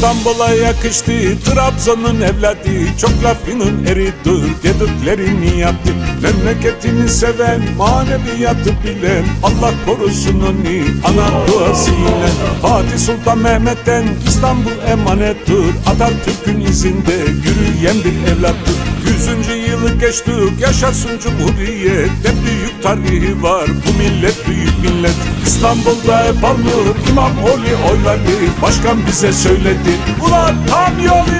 İstanbul'a yakıştı Trabzon'un evladı. Çok lafının eridir dediklerini yaptı. Memleketini seven maneviyatı bilen. Allah korusun onu ana duasıyla. Fatih Sultan Mehmet'ten İstanbul emanettir Atatürk'ün izinde yürüyen bir evlattır Yüzüncü yılı geçtik yaşasın cumhuriyet. Ne büyük tarihi var bu millet büyük millet. İstanbul'da hep alınır İmamoğlu oyları Başkan bize söyledi. Ulan tam yol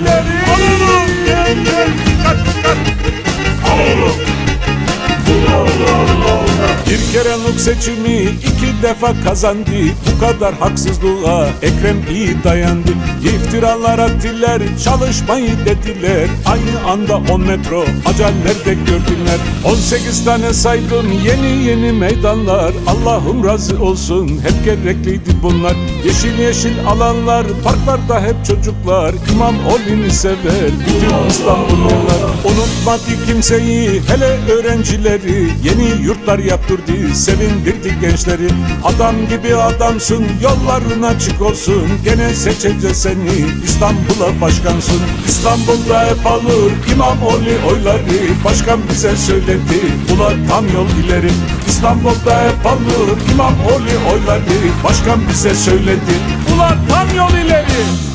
Kerelik seçimi iki defa kazandı. Bu kadar haksızlığa Ekrem iyi dayandı. İftiralar attılar çalışmayı dediler. Aynı anda 10 metro acallerde gördüler. 18 tane saydım yeni yeni meydanlar. Allah'ım razı olsun hep gerekliydi bunlar. Yeşil yeşil alanlar parklarda hep çocuklar. İmam Oli'ni sever bütün İstanbullular Unutmadı kimseyi hele öğrencileri. Yeni yurtlar yaptırdı sevindirdi gençleri. Adam gibi adamsın yolların açık olsun. Gene seçeceğiz seni İstanbul'a başkansın. İstanbul'da hep alır İmamoğlu oyları. Başkan bize söyledi Ula tam yol ileri. İstanbul'da hep alır İmamoğlu oyları. Başkan bize söyledi Ula tam yol ileri